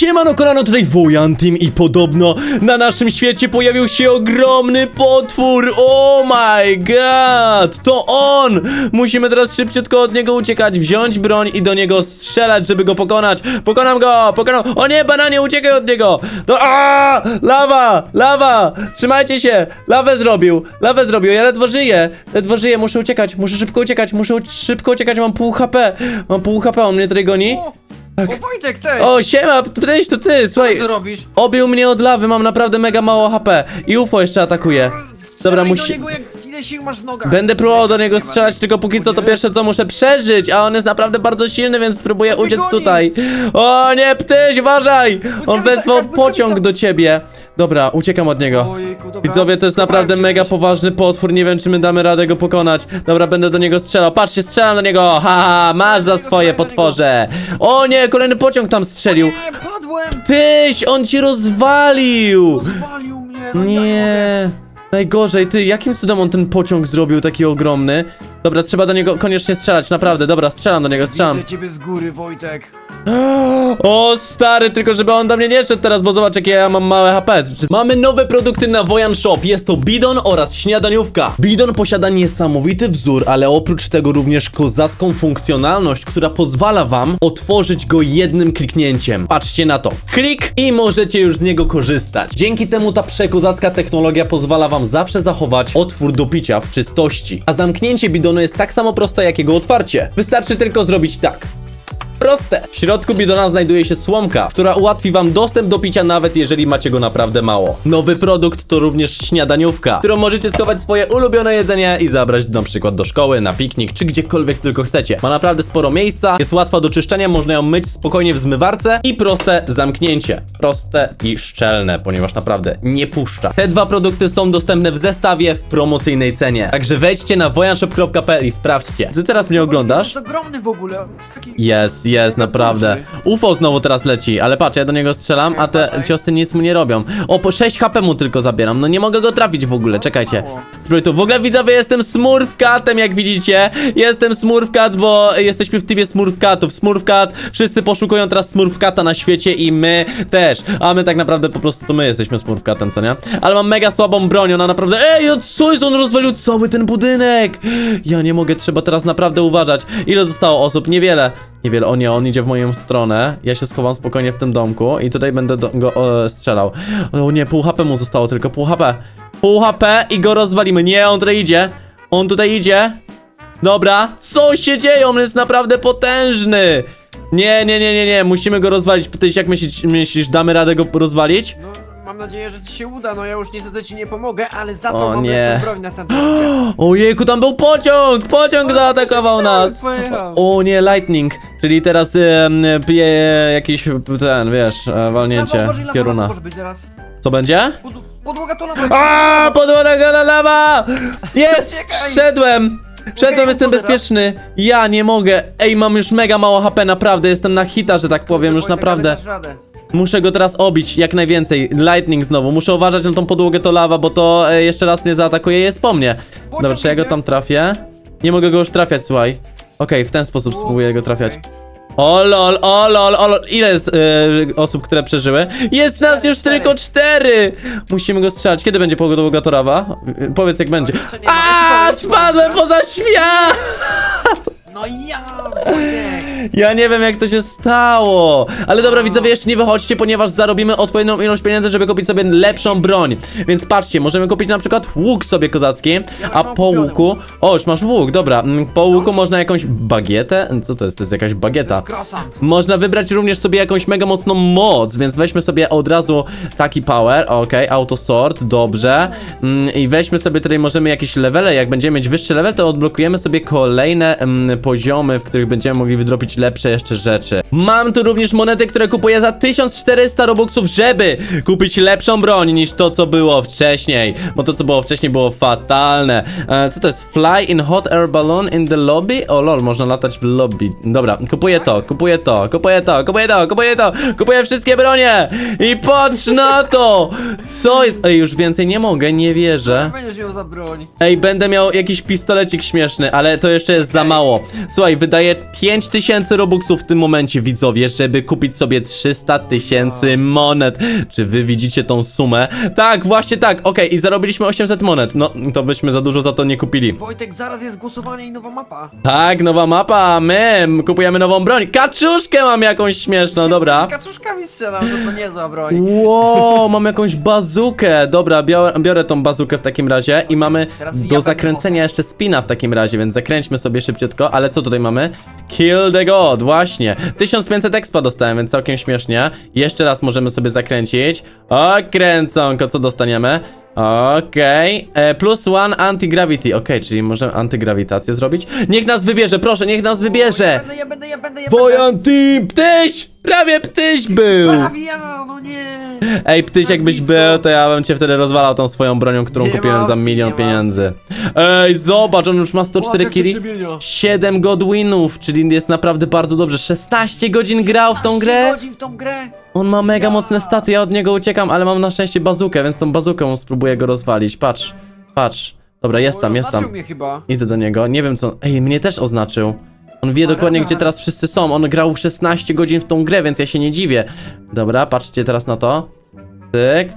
Siemano kolano, tutaj Wojan Team i podobno na naszym świecie pojawił się ogromny potwór. Oh my god, to on! Musimy teraz szybciutko od niego uciekać, wziąć broń i do niego strzelać, żeby go pokonać. Pokonam go, pokonam, o nie bananie, uciekaj od niego! Do... Aaaa! Lawa, lawa, trzymajcie się, lawę zrobił, lawę zrobił, ja ledwo żyję, ledwo żyję, muszę uciekać, muszę szybko uciekać, muszę szybko uciekać, mam pół HP, mam pół HP, on mnie tutaj goni O, o Wojtek, cześć! o, siema, cześć, to ty, słuchaj, Co ty robisz? obił mnie od lawy, mam naprawdę mega mało HP i UFO jeszcze atakuje. Dobra, Strzelaj musi... do niego, jak ile sił masz w nogach. Będę próbował do niego Nie strzelać, tylko póki co to pierwsze co muszę przeżyć, a on jest naprawdę bardzo silny, więc spróbuję mnie uciec goni. tutaj. O nie, ptyś, uważaj! On Błyskawica, wezwał jakaś błyskawica. pociąg do ciebie. Dobra, uciekam od niego. Ojejku, dobra. Widzowie, to jest Schowałem naprawdę się mega gdzieś. poważny potwór, nie wiem czy my damy radę go pokonać. Dobra, będę do niego strzelał. Patrzcie, strzelam do niego! Haha, masz za swoje potworze! O nie, kolejny pociąg tam strzelił! Nie, padłem! Tyś, on ci rozwalił! Rozwalił mnie! no ja mogę. Najgorzej, ty, jakim cudem on ten pociąg zrobił taki ogromny? Dobra, trzeba do niego koniecznie strzelać, naprawdę, dobra, strzelam do niego, strzelam. Widzę ciebie z góry, Wojtek. O, stary, tylko żeby on do mnie nie szedł teraz, bo zobacz, jakie ja mam małe HP. Mamy nowe produkty na Wojan Shop, jest to bidon oraz śniadaniówka. Bidon posiada niesamowity wzór, ale oprócz tego również kozacką funkcjonalność, która pozwala wam otworzyć go jednym kliknięciem. Patrzcie na to. Klik i możecie już z niego korzystać. Dzięki temu ta przekozacka technologia pozwala wam zawsze zachować otwór do picia w czystości. A zamknięcie bidonu jest tak samo proste jak jego otwarcie. Wystarczy tylko zrobić tak. Proste! W środku bidona znajduje się słomka, która ułatwi wam dostęp do picia nawet jeżeli macie go naprawdę mało. Nowy produkt to również śniadaniówka, którą możecie schować swoje ulubione jedzenie i zabrać na przykład do szkoły, na piknik czy gdziekolwiek tylko chcecie. Ma naprawdę sporo miejsca, jest łatwa do czyszczenia, można ją myć spokojnie w zmywarce i proste zamknięcie. Proste i szczelne, ponieważ naprawdę nie puszcza. Te dwa produkty są dostępne w zestawie w promocyjnej cenie. Także wejdźcie na wojanshop.pl i sprawdźcie. Ty teraz mnie oglądasz? Jest ogromny w ogóle. Jest. Jest, naprawdę. UFO znowu teraz leci, ale patrz, ja do niego strzelam, a te ciosy nic mu nie robią. O, po 6 HP mu tylko zabieram, no nie mogę go trafić w ogóle, czekajcie. Spróbuj tu. W ogóle widzowie, jestem Smurfcatem, jak widzicie. Jestem Smurfcat, bo jesteśmy w teamie Smurfcatów. Smurfcat, wszyscy poszukują teraz Smurfcata na świecie i my też. A my tak naprawdę po prostu to my jesteśmy Smurfcatem, co nie? Ale mam mega słabą broń, ona naprawdę... Ej, co jest? On rozwalił cały ten budynek! Ja nie mogę, trzeba teraz naprawdę uważać. Ile zostało osób? Niewiele. Niewiele, o nie, on idzie w moją stronę. Ja się schowam spokojnie w tym domku i tutaj będę do, go strzelał. O nie, pół HP mu zostało, tylko pół HP. Pół HP i go rozwalimy. Nie, on tutaj idzie. On tutaj idzie. Dobra, co się dzieje? On jest naprawdę potężny. Nie, nie, nie, nie, nie, musimy go rozwalić. Pytałeś, jak myślisz, myślisz, damy radę go rozwalić? No, mam nadzieję, że ci się uda. No ja już niestety ci nie pomogę, ale za to O, mogę nie. cię następnym Ojejku, tam był pociąg! Pociąg zaatakował nas! O nie, lightning, czyli teraz em, pije jakiś ten, wiesz, e, walnięcie może być zaraz. Co będzie? Pod, podłoga to lawa. A, podłoga lawa! Jest! Uciekaj! Wszedłem! Wszedłem, Uciekaj, jestem bezpieczny. Ja nie mogę. Ej, mam już mega mało HP, naprawdę. Jestem na hita, że tak powiem, już Wojtek, naprawdę. ale dasz radę. Muszę go teraz obić jak najwięcej. Lightning znowu. Muszę uważać na tą podłogę to lawa, bo to e, jeszcze raz mnie zaatakuje i jest po mnie. Dobra, czy ja go idzie. tam trafię? Nie mogę go już trafiać, słuchaj. Okej, w ten sposób spróbuję go trafiać. Okej. O lol, o lol, o lol. Ile jest e, osób, które przeżyły? Jest nas już cztery. tylko cztery! Musimy go strzelać. Kiedy będzie podłoga torawa? E, Powiedz jak będzie. jeszcze nie ma. Spadłem poza świat! No ja, Wojtek. Ja nie wiem jak to się stało. Ale dobra, widzowie, jeszcze nie wychodźcie, ponieważ zarobimy odpowiednią ilość pieniędzy, żeby kupić sobie lepszą broń. Więc patrzcie, możemy kupić na przykład łuk sobie kozacki, a mam po kupiony łuku... łuk. O, już masz łuk, dobra. mm, Po łuku można jakąś bagietę? Co to jest? To jest jakaś bagieta. Krosant. Można wybrać również sobie jakąś mega mocną moc, więc weźmy sobie od razu taki power, okej, auto sort, dobrze. Mm, I weźmy sobie tutaj możemy jakieś levele, jak będziemy mieć wyższy level, to odblokujemy sobie kolejne mm, poziomy, w których będziemy mogli wydropić lepsze jeszcze rzeczy. Mam tu również monety, które kupuję za 1400 robuxów, żeby kupić lepszą broń niż to, co było wcześniej, bo to, co było wcześniej było fatalne. E, co to jest? Fly in hot air balloon in the lobby? O lol, można latać w lobby. Dobra, kupuję to, kupuję to, kupuję to, kupuję to, kupuję to, kupuję wszystkie bronie i patrz na to! Co jest? Ej, już więcej nie mogę, nie wierzę. Będziesz miał za broń? Ej, będę miał jakiś pistolecik śmieszny, ale to jeszcze jest za mało. Słuchaj, wydaję 5000 robuxów w tym momencie, widzowie, żeby kupić sobie 300 tysięcy monet. Czy wy widzicie tą sumę? Tak, właśnie tak, okej, i zarobiliśmy 800 monet. No, to byśmy za dużo za to nie kupili. Wojtek, zaraz jest głosowanie i nowa mapa. Tak, nowa mapa, my kupujemy nową broń. Kaczuszkę mam jakąś śmieszną, dobra. Z kaczuszkami strzelam, no to niezła broń. Wow, mam jakąś bazukę. Dobra, biorę, biorę tą bazukę w takim razie i mamy Teraz ja do będę zakręcenia jeszcze spina w takim razie, więc zakręćmy sobie szybciutko, ale co tutaj mamy? Kill the god, właśnie. 1500 expa dostałem, więc całkiem śmiesznie. Jeszcze raz możemy sobie zakręcić. O, kręconko, co dostaniemy? Okej, e, plus one anti-gravity, okej, czyli możemy antygrawitację zrobić? Niech nas wybierze, proszę, niech nas Ja wybierze! będę, ja będę, ja będę, ja Wojan Team, ptyś! Prawie ptyś był! Prawie no nie. Ej, ptyś Tak jakbyś blisko. był, to ja bym cię wtedy rozwalał tą swoją bronią, którą Nie kupiłem ma za opcji, milion nie ma pieniędzy. Ej, zobacz, on już ma 104 Łaczek killi, przebienia. 7 godwinów, czyli jest naprawdę bardzo dobrze. 16 godzin grał w tą 16 grę. godzin w tą grę. On ma mega mocne staty, ja od niego uciekam, ale mam na szczęście bazukę, więc tą bazuką spróbuję go rozwalić. Patrz, patrz. Dobra, jest tam, jest oznaczył tam. mnie chyba. Idę do niego, nie wiem co... Ej, mnie też oznaczył. On wie dokładnie, radar. gdzie teraz wszyscy są. On grał 16 godzin w tą grę, więc ja się nie dziwię. Dobra, patrzcie teraz na to. Tyk.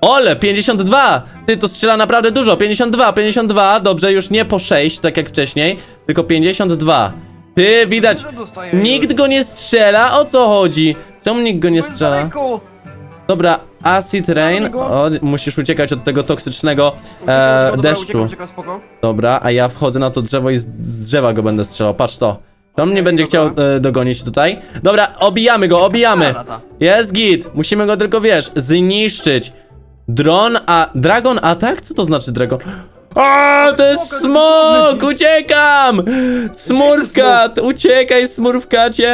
Ole, 52! Ty, to strzela naprawdę dużo. 52, 52. Dobrze, już nie po 6, tak jak wcześniej, tylko 52. Ty, widać, Dużo nikt go nie strzela? O co chodzi? Czemu nikt go nie Byłem strzela? daleko. Dobra, Acid Rain. O, musisz uciekać od tego toksycznego Uciekam, e, dobra, deszczu. Uciekam, uciekam, spoko. Dobra, a ja wchodzę na to drzewo i z, z drzewa go będę strzelał. Patrz to. To mnie będzie dobra. chciał e, dogonić tutaj. Dobra, obijamy go, obijamy. lata. Jest git. Musimy go tylko, wiesz, zniszczyć. Dron, a... Dragon atak? Co to znaczy dragon? A, to jest smok! Uciekam! Smurfkat! Uciekaj, smurfkacie!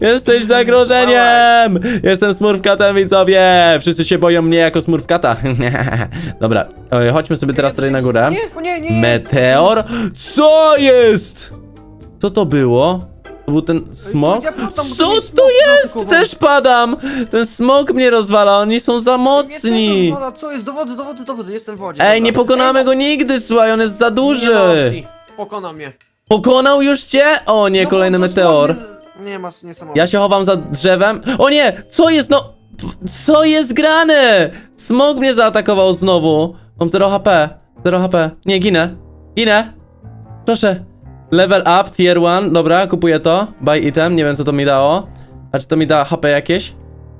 Jesteś zagrożeniem! Jestem smurfkatem, widzowie! Wszyscy się boją mnie jako smurfkata. Dobra, e, chodźmy sobie teraz tutaj na górę. Nie, nie, nie. Meteor? Co jest? Co to było? To był ten ja bo Co to mnie to jest? Też padam! Ten smok mnie rozwala, oni są za Nie, mocni! co, co jest? Do wody, do wody, do wody, jestem w wodzie. Ej, nie pokonamy go nigdy, słuchaj, on jest za Nie ma duży! opcji. Pokona mnie. Pokonał już cię? O nie, No, kolejny meteor. Nie ma, niesamowite. Ja się chowam za drzewem. O nie! Co jest no? P- Co jest grane? Smok mnie zaatakował znowu. Mam 0 HP. 0 HP. Nie, ginę. Ginę. Proszę. Level up, tier 1. Dobra, kupuję to. Buy item. Nie wiem co to mi dało. A czy to mi da HP jakieś?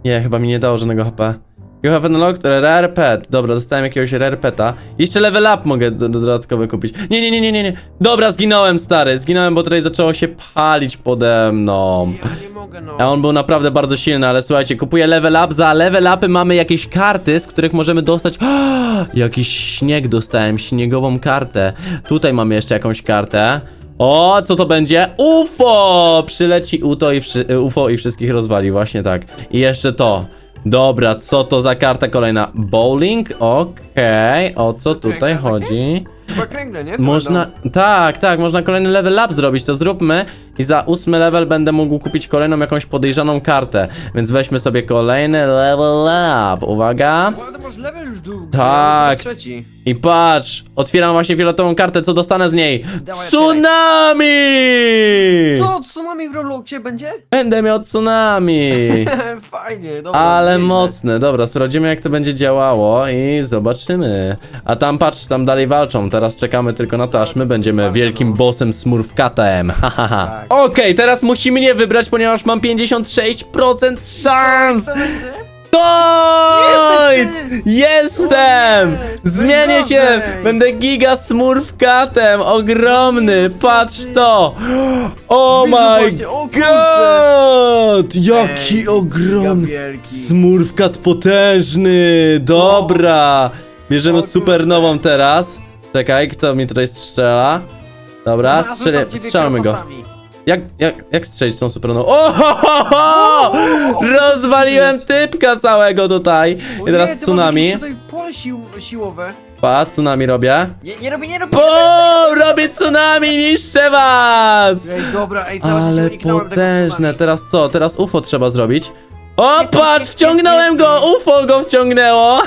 Nie, chyba mi nie dało żadnego HP. You have unlocked rare pet. Dobra, dostałem jakiegoś rare peta. Jeszcze level up mogę do, do dodatkowy kupić. Nie, nie, nie, nie, nie, nie. Dobra, zginąłem, stary. Zginąłem, bo tutaj zaczęło się palić pode mną. Ja nie mogę, no. A on był naprawdę bardzo silny, ale słuchajcie, kupuję level up, za level upy mamy jakieś karty, z których możemy dostać... Jakiś śnieg dostałem, śniegową kartę. Tutaj mamy jeszcze jakąś kartę. O, co to będzie? UFO! Przyleci UFO i, wszy- UFO i wszystkich rozwali, właśnie tak. I jeszcze to. Dobra, co to za karta kolejna? Bowling? Okej, o co tutaj chodzi? Chyba kręgle, nie? To Można, będą. tak, tak, można kolejny level up zrobić, to zróbmy i za ósmy level będę mógł kupić kolejną jakąś podejrzaną kartę, więc weźmy sobie kolejny level up, uwaga. O, ale to masz level już. Tak. Trzeci. I patrz, otwieram właśnie fioletową kartę, co dostanę z niej? Dawaj, Tsunami! Co, tsunami w Robloxie będzie? Będę miał tsunami! Fajnie, dobra. Ale mocne, dobra, sprawdzimy jak to będzie działało i zobaczymy. A tam patrz, tam dalej walczą, teraz czekamy tylko na to, aż my będziemy wielkim bossem Smurfkatem, hahaha. Tak. Okej, teraz musi mnie wybrać, ponieważ mam 56% szans! Co będzie? Ty! Jestem! Zmienię się! Będę giga smurfkatem! Ogromny! Patrz to! Oh my god! Jaki ogromny! Smurfkat potężny! Dobra! Bierzemy supernową teraz. Czekaj, kto mi tutaj strzela? Dobra, strzelamy go. Jak, jak, jak strzelić tą supernową? O, ho, ho, ho! Rozwaliłem typka całego tutaj. O I teraz nie, ty tsunami. masz jakieś tutaj pole sił, siłowe. Pa, tsunami robię. Nie, nie robię, nie robię. BOOM! Robię tsunami, niszczę was! Ej, dobra, ej, cały czas Ale się uniknąłem tego potężne. tsunami. Teraz co? Teraz UFO trzeba zrobić. O, patrz, wciągnąłem go! UFO go wciągnęło!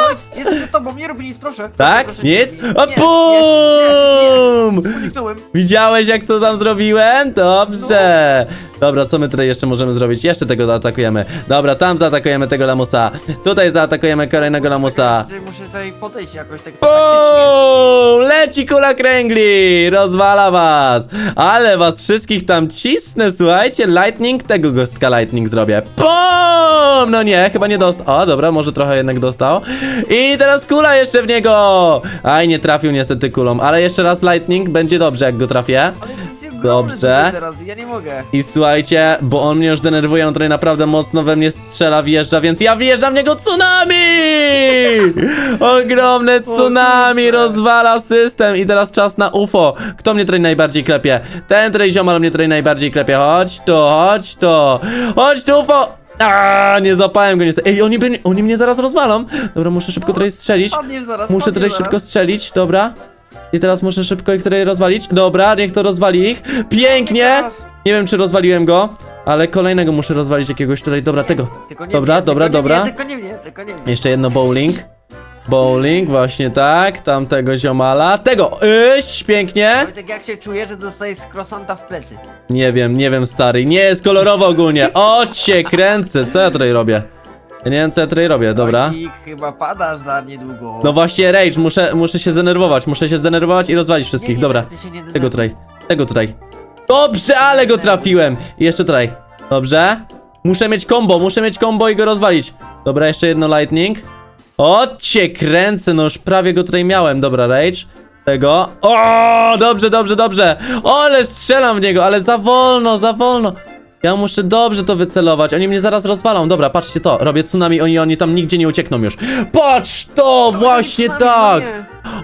Chodź, Jestem za tobą, nie rób nic, proszę. Tak? Proszę, Nic? nie, nie, O, nie, bum! nie, nie. Uniknąłem. Widziałeś jak to tam zrobiłem? Dobrze! Dobra, co my tutaj jeszcze możemy zrobić? Jeszcze tego zaatakujemy. Dobra, tam zaatakujemy tego lamusa. Tutaj zaatakujemy kolejnego lamusa. Czekaj, Muszę tutaj podejść jakoś tak taktycznie. Bum! Leci kula kręgli! Rozwala was! Ale was wszystkich tam cisnę, słuchajcie. Lightning, tego gostka lightning zrobię. Bum! No nie, chyba nie dostał. O, dobra, może trochę jednak dostał. I teraz kula jeszcze w niego! Aj, nie trafił niestety kulą, ale jeszcze raz lightning, będzie dobrze jak go trafię. Dobrze. teraz, ja nie mogę. I słuchajcie, bo on mnie już denerwuje, on tutaj naprawdę mocno we mnie strzela, wjeżdża, więc ja wjeżdżam w niego tsunami! Ogromne tsunami rozwala system i teraz czas na UFO. Kto mnie tutaj najbardziej klepie? Ten tutaj ziomal mnie tutaj najbardziej klepie. Chodź tu, chodź tu, chodź tu UFO! A, nie złapałem go niestety. Ej, oni, by, oni mnie zaraz rozwalą. Dobra, muszę szybko tutaj strzelić. Padniesz zaraz, Muszę padniesz tutaj zaraz. szybko strzelić, dobra. I teraz muszę szybko ich tutaj rozwalić. Dobra, niech to rozwali ich. Pięknie! Nie wiem, czy rozwaliłem go, ale kolejnego muszę rozwalić jakiegoś tutaj. Dobra, tego. Tylko nie Dobra, mnie, dobra, tylko dobra. Nie mnie, tylko nie mnie, tylko nie mnie. Jeszcze jedno bowling. Bowling, właśnie tak. Tamtego ziomala. Tego! Iść, pięknie. Wojtek, jak się czujesz, że dostajesz z krosanta w plecy? Nie wiem, nie wiem, stary. Nie jest kolorowo ogólnie. O, cię kręcę. Co ja tutaj robię? Ja nie wiem, co ja tutaj robię, dobra. Wojcik, chyba padasz za niedługo. No właśnie, rage, muszę, muszę się zdenerwować. Muszę się zdenerwować i rozwalić wszystkich, dobra. ty się nie Tego denerwuj. tutaj, tego tutaj. Dobrze, ale go trafiłem. I jeszcze tutaj. Dobrze. Muszę mieć combo, muszę mieć combo i go rozwalić. Dobra, jeszcze jedno lightning. O, cię kręcę, no już prawie go tutaj miałem. Dobra, rage. Tego. O, dobrze, dobrze, dobrze. O, ale strzelam w niego, ale za wolno, za wolno. Ja muszę dobrze to wycelować. Oni mnie zaraz rozwalą. Dobra, patrzcie to. Robię tsunami, oni, oni tam nigdzie nie uciekną już. Patrz to, właśnie tak.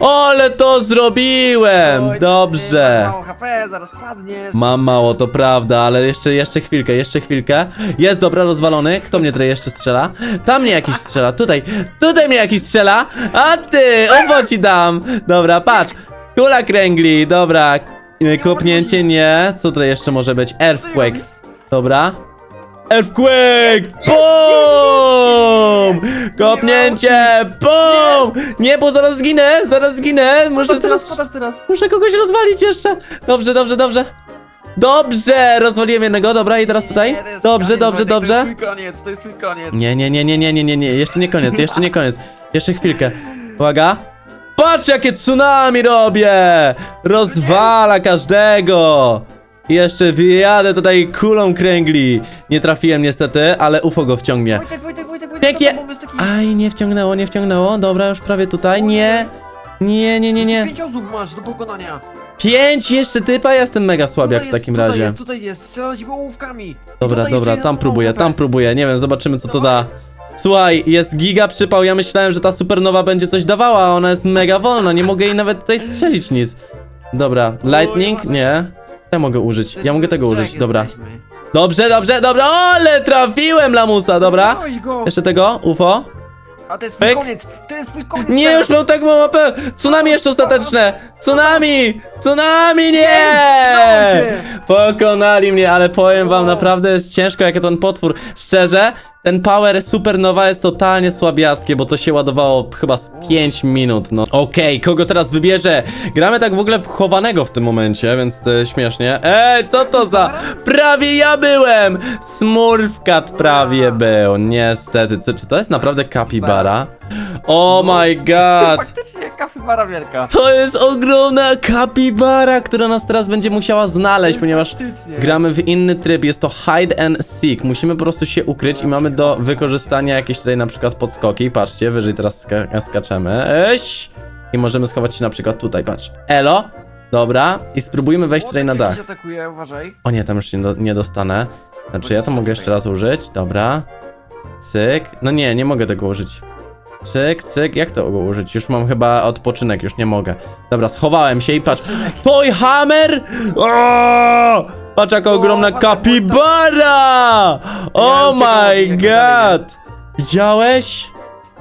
Ale to zrobiłem! Dobrze. Mało HP, zaraz padniesz. Mam mało, to prawda, ale jeszcze, jeszcze chwilkę, jeszcze chwilkę. Jest, dobra, rozwalony. Kto mnie tutaj jeszcze strzela? Tam mnie jakiś strzela, tutaj, tutaj mnie jakiś strzela. A ty, obo ci dam. Dobra, patrz. Kula kręgli, dobra. Kopnięcie nie. Co tutaj jeszcze może być? Earthquake. Dobra. Earthquake! BOOM! Kopnięcie! BOOM! Nie, bo zaraz zginę, zaraz zginę. Muszę teraz, teraz... Muszę kogoś rozwalić jeszcze. Dobrze, dobrze, dobrze. Dobrze, rozwaliłem jednego, dobra i teraz tutaj. Nie, to jest Dobrze, koniec, dobrze, Wojtek, To dobrze. jest twój koniec, to jest twój koniec. Nie, nie, nie, nie, nie, nie, nie, nie, jeszcze nie koniec, jeszcze nie koniec. Jeszcze chwilkę. Uwaga. Patrz jakie tsunami robię! Rozwala każdego! I Jeszcze wyjadę tutaj kulą kręgli. Nie trafiłem niestety, ale UFO go wciągnie. Wojtek, Wojtek, Wojtek, Wojtek, Pięknie. taki... Aj, nie wciągnęło, nie wciągnęło. Dobra, już prawie tutaj. Nie. Nie, nie, nie, nie. Pięć osób masz do pokonania. Pięć jeszcze typa, ja jestem mega słabiak Tutaj w takim jest, razie. Tutaj jest, tutaj jest, strzelać ołówkami. Dobra, Tutaj dobra, jeszcze tam próbuję, tam próbuję, nie wiem, zobaczymy co to da. Słuchaj, jest giga przypał, ja myślałem, że ta supernowa będzie coś dawała, a ona jest mega wolna, nie mogę jej nawet tutaj strzelić nic. Dobra, lightning? Nie. Ja mogę użyć, ja mogę tego użyć, dobra. Dobrze, dobrze, dobra, ale trafiłem lamusa, dobra. Go. Jeszcze tego, UFO. A to jest twój Pyk. koniec, to jest twój koniec Nie, teraz. już mam tak mało AP! Tsunami jeszcze ostateczne! Tsunami! Tsunami, nie! Pokonali mnie, ale powiem wam, O. naprawdę jest ciężko jak ten potwór. Szczerze, ten power supernowa jest totalnie słabiackie, bo to się ładowało chyba z 5 minut, no. Okej, kogo teraz wybierze? Gramy tak w ogóle w chowanego w tym momencie, więc jest śmiesznie. Ej, co to za... Prawie ja byłem! Smurfkat prawie był, niestety. Co, czy to jest naprawdę kapibara? Oh my god! Faktycznie kapibara wielka. To jest ogromna kapibara, która nas teraz będzie musiała znaleźć, ponieważ Faktycznie. gramy w inny tryb. Jest to hide and seek. Musimy po prostu się ukryć i mamy do wykorzystania jakieś tutaj na przykład podskoki. Patrzcie, wyżej teraz ska skaczemy. Eś! I możemy schować się na przykład tutaj, patrz. Elo! Dobra, i spróbujmy wejść tutaj na dach. Atakuje, uważaj. O nie, tam już nie, do, nie dostanę. Znaczy, ja to mogę jeszcze raz użyć. Dobra. Cyk. No nie, nie mogę tego użyć. Cyk, cyk. Jak to użyć? Już mam chyba odpoczynek, już nie mogę. Dobra, schowałem się i patrz. Toy Hammer! O! Patrz jaka ogromna kapibara! Oh my god! Widziałeś?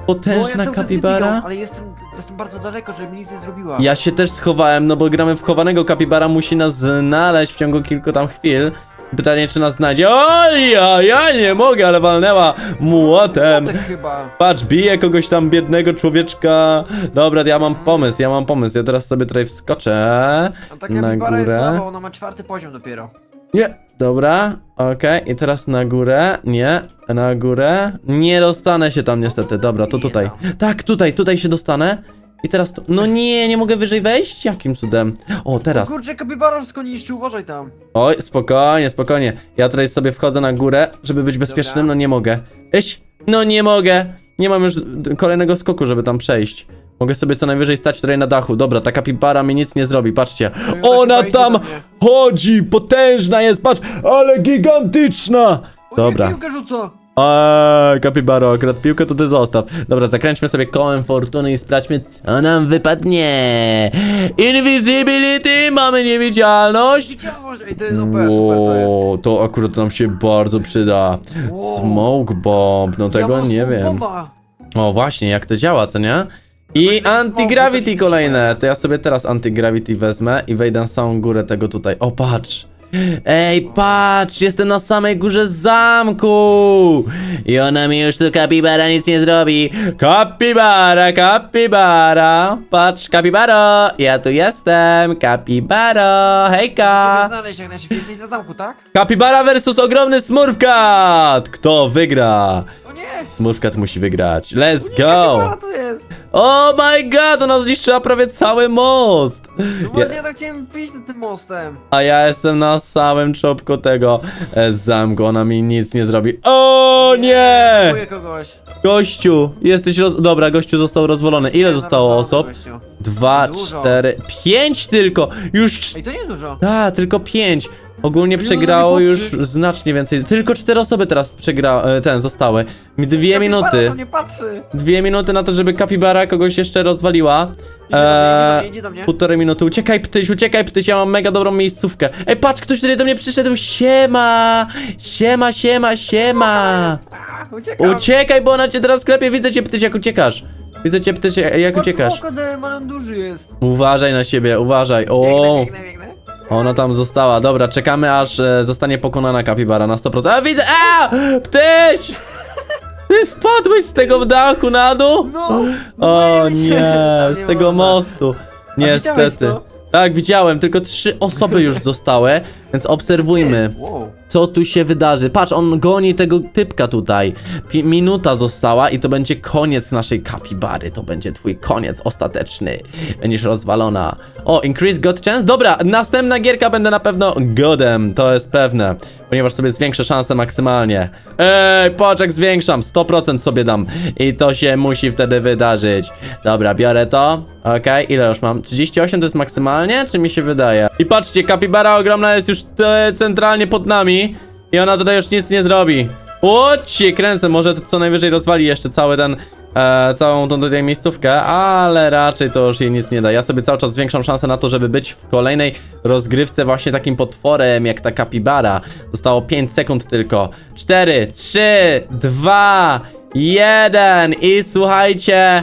Potężna kapibara? Ale jestem, jestem bardzo daleko, żeby mi nic nie zrobiła. Ja się też schowałem, no bo gramy w chowanego kapibara, musi nas znaleźć w ciągu kilku tam chwil. Pytanie, czy nas znajdzie. O, ja, ja nie mogę, ale walnęła młotem. Młotek chyba. Patrz, bije kogoś tam biednego człowieczka. Dobra, ja mam pomysł, ja mam pomysł. Ja teraz sobie tutaj wskoczę A taka na kapibara jest słaba, górę. ona ma czwarty poziom dopiero. Nie, dobra, okej. I teraz na górę. Nie, na górę. Nie dostanę się tam niestety. Dobra, to tutaj. Tak, tutaj, tutaj się dostanę. I teraz tu. No nie, nie mogę wyżej wejść? Jakim cudem? O, teraz. Kurczę, kapibara wszystko niszczy, uważaj tam. Oj, spokojnie, spokojnie. Ja tutaj sobie wchodzę na górę, żeby być bezpiecznym, no nie mogę. Iść! No nie mogę! Nie mam już d- kolejnego skoku, żeby tam przejść. Mogę sobie co najwyżej stać tutaj na dachu. Dobra, ta kapibara mi nic nie zrobi, patrzcie. No Ona chyba idzie tam do mnie. chodzi, potężna jest, patrz, ale gigantyczna! O, nie, Dobra. piłkę rzuca. Eee, kapibaro, akurat piłkę to ty zostaw. Dobra, zakręćmy sobie kołem fortuny i sprawdźmy, co nam wypadnie. Invisibility, mamy niewidzialność. Widziałeś, ej, to jest OP, super to jest. Wow, to akurat nam się bardzo przyda. Wow. Smoke bomb, no tego mam nie smoke wiem. bomba. O właśnie, jak to działa, co nie? I anti-gravity to kolejne. To ja sobie teraz anti-gravity wezmę i wejdę na samą górę tego tutaj. O, patrz. Ej, patrz, jestem na samej górze zamku! I ona mi już tu kapibara nic nie zrobi. Kapibara, kapibara. Patrz, kapibaro, ja tu jestem. Kapibaro, hejka. znaleźć jak najszybciej. Jesteś na zamku, tak? Kapibara versus ogromny smurfkat! Kto wygra? O nie! Smurfkat musi wygrać. Let's Nie, kapibara go! Oh my god, ona zniszczyła prawie cały most! No właśnie, ja tak chciałem pić tym mostem. a ja jestem na samym czopku tego e, zamku, ona mi nic nie zrobi. O nie! Próbuję kogoś. Gościu, jesteś roz... Dobra, gościu został rozwolony. Ile zostało osób? Dwa, Dużo. cztery, pięć tylko! Już cz- Ej, to nie dużo. A, tylko pięć. Ogólnie Ile przegrało już znacznie więcej. Tylko cztery osoby teraz przegra... e, ten, zostały. Dwie minuty. patrzy. Dwie minuty na to, żeby kapibara kogoś jeszcze rozwaliła. Idzie do mnie, Eee, idzie do mnie, idzie do mnie. półtorej minuty. Uciekaj, ptyś, uciekaj, ptyś, ja mam mega dobrą miejscówkę. Ej, patrz, ktoś tutaj do mnie przyszedł. Siema! Siema, siema, siema! A, Uciekam. Uciekaj, bo ona cię teraz klepie. Widzę cię, ptyś, jak uciekasz. Widzę cię, ptyś, jak uciekasz. on duży jest. Uważaj na siebie, uważaj. Biegnę, O, biegnę, biegnę. Ona tam została. Dobra, czekamy aż e, zostanie pokonana kapibara na 100%. A widzę! A! Ptyś! Ty wpadłeś z tego dachu na dół? No! O nie, nie, z tego można. mostu. widziałeś Niestety. to? Tak, widziałem, tylko trzy osoby już zostały, więc obserwujmy, Wow. co tu się wydarzy. Patrz, on goni tego typka tutaj. Pi minuta została i to będzie koniec naszej kapibary. To będzie twój koniec ostateczny. Będziesz rozwalona. O, increase god chance? Dobra, następna gierka będę na pewno godem, to jest pewne. Ponieważ sobie zwiększę szanse maksymalnie. Ej, patrz jak zwiększam, 100% sobie dam. I to się musi wtedy wydarzyć. Dobra, biorę to. Okej, ile już mam? 38 to jest maksymalnie, czy mi się wydaje? I patrzcie, kapibara ogromna jest już te, centralnie pod nami. I ona tutaj już nic nie zrobi. Łocie, kręcę, może to co najwyżej rozwali jeszcze cały ten, e, całą tą tutaj miejscówkę, ale raczej to już jej nic nie da. Ja sobie cały czas zwiększam szansę na to, żeby być w kolejnej rozgrywce właśnie takim potworem jak ta kapibara. Zostało 5 sekund tylko. 4, 3, 2, 1 i słuchajcie...